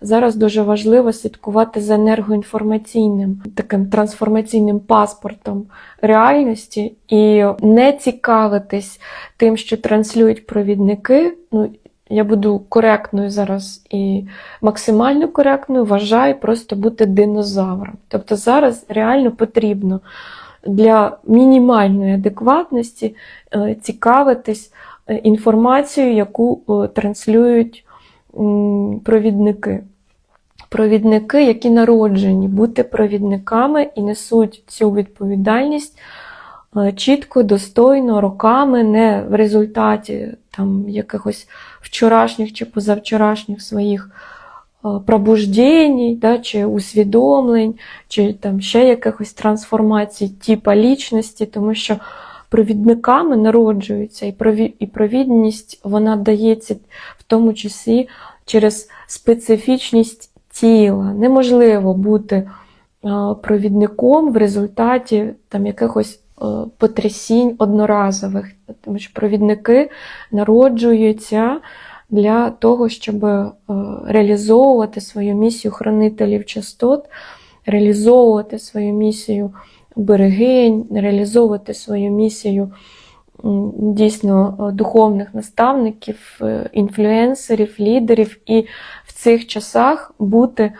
Зараз дуже важливо слідкувати за енергоінформаційним таким трансформаційним паспортом реальності і не цікавитись тим, що транслюють провідники. Ну, я буду коректною зараз і максимально коректною, вважаю просто бути динозавром. Тобто зараз реально потрібно для мінімальної адекватності е, цікавитись е, інформацією, яку е, транслюють провідники. Провідники, які народжені бути провідниками і несуть цю відповідальність е, чітко, достойно, роками, не в результаті там, якихось вчорашніх чи позавчорашніх своїх е, пробуждень, да, чи усвідомлень, чи там ще якихось трансформацій типа лічності, тому що провідниками народжуються, і прові- і провідність вона дається в тому числі через специфічність тіла. Неможливо бути е, провідником в результаті там якихось е, потрясінь одноразових, тому що провідники народжуються для того, щоб е, реалізовувати свою місію хранителів частот, реалізовувати свою місію берегинь, реалізовувати свою місію дійсно е, духовних наставників, е, інфлюенсерів, лідерів, і в цих часах бути е,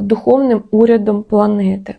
духовним урядом планети.